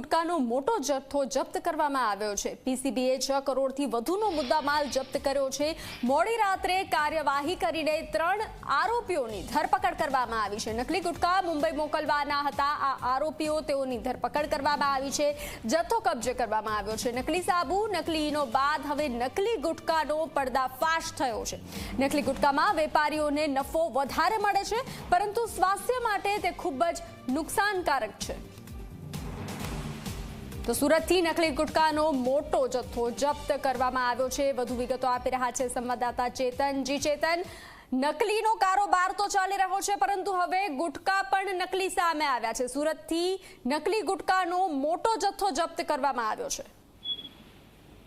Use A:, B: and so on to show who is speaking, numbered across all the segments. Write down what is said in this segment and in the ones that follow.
A: ગુટકાનો મોટો જથ્થો જપ્ત કરવામાં આવ્યો છે. પીસીબીએ છ કરોડથી વધુનો મુદ્દામાલ જપ્ત કર્યો છે. મોડી રાત્રે કાર્યવાહી કરીને ત્રણ આરોપીઓની ધરપકડ કરવામાં આવી છે. નકલી ગુટકા મુંબઈ મોકલવાના હતા. આ આરોપીઓ તેઓની ધરપકડ કરવામાં આવી છે. જથ્થો કબજે કરવામાં આવ્યો છે. નકલી સાબુ, નકલી ઈનો બાદ હવે નકલી ગુટકાનો પર્દાફાશ થયો છે. નકલી ગુટકામાં વેપારીઓને નફો વધારે મળે છે, પરંતુ સ્વાસ્થ્ય માટે તે ખૂબ જ નુકસાનકારક છે. તો સુરતથી નકલી ગુટકાનો મોટો જથ્થો જપ્ત કરવામાં આવ્યો છે. વધુ વિગતો આપી રહ્યા છે સંવાદદાતા ચેતન. જી ચેતન, નકલીનો કારોબાર તો ચાલી રહ્યો છે, પરંતુ હવે ગુટકા પણ નકલી સામે આવ્યા છે. સુરતથી નકલી ગુટકાનો મોટો જથ્થો જપ્ત કરવામાં આવ્યો છે.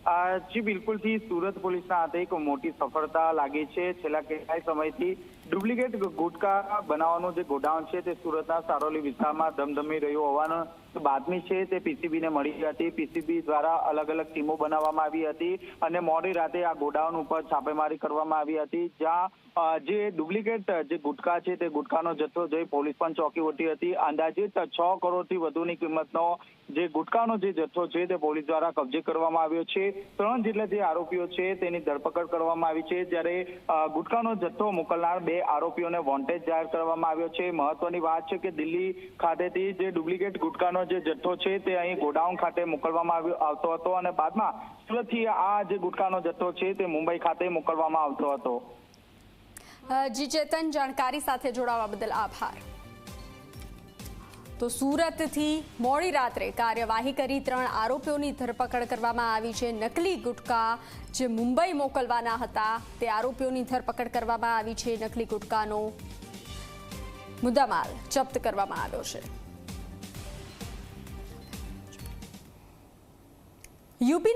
B: જી, બિલકુલથી સુરત પોલીસના હાથે એક મોટી સફળતા લાગી છે. છેલ્લા કેટલાય સમયથી ડુપ્લિકેટ ગુટકા બનાવવાનું જે ગોડાઉન છે તે સુરતના સારોલી વિસ્તારમાં ધમધમી રહ્યું હોવાનું બાતમી છે. તે પીસીબીને મળી હતી. પીસીબી દ્વારા અલગ અલગ ટીમો બનાવવામાં આવી હતી અને મોડી રાતે આ ગોડાઉન ઉપર છાપેમારી કરવામાં આવી હતી, જ્યાં જે ડુપ્લિકેટ જે ગુટકા છે તે ગુટકાનો જથ્થો જોઈ પોલીસ પણ ચોકી ઉઠી હતી. અંદાજિત છ કરોડથી વધુની કિંમતનો જે ગુટકાનો જે જથ્થો છે તે પોલીસ દ્વારા કબજે કરવામાં આવ્યો છે. ત્રણ જેટલા જે આરોપીઓ છે તેની ધરપકડ કરવામાં આવી છે. જ્યારે અ, ગુટકાનો જથ્થો મોકલનાર બે આરોપીઓને વોન્ટેજ જાહેર કરવામાં આવ્યો છે. મહત્વની વાત છે કે દિલ્હી ખાતેથી જે ડુપ્લિકેટ ગુટકાનો જે જથ્થો છે તે અહીં ગોડાઉન ખાતે મોકલવામાં આવતો હતો અને બાદમાં સુરતથી આ જે ગુટકાનો જથ્થો છે તે મુંબઈ ખાતે મોકલવામાં આવતો હતો.
A: જી ચેતન જાણકારી સાથે જોડાવા બદલ આભાર. તો સુરતથી મોડી રાત્રે કાર્યવાહી કરી ત્રણ આરોપીઓની ધરપકડ કરવામાં આવી છે. નકલી ગુટકા જે મુંબઈ મોકલવાના હતા, તે આરોપીઓની ધરપકડ કરવામાં આવી છે. નકલી ગુટકાનો મુદ્દામાલ જપ્ત કરવામાં આવ્યો છે. યુપીના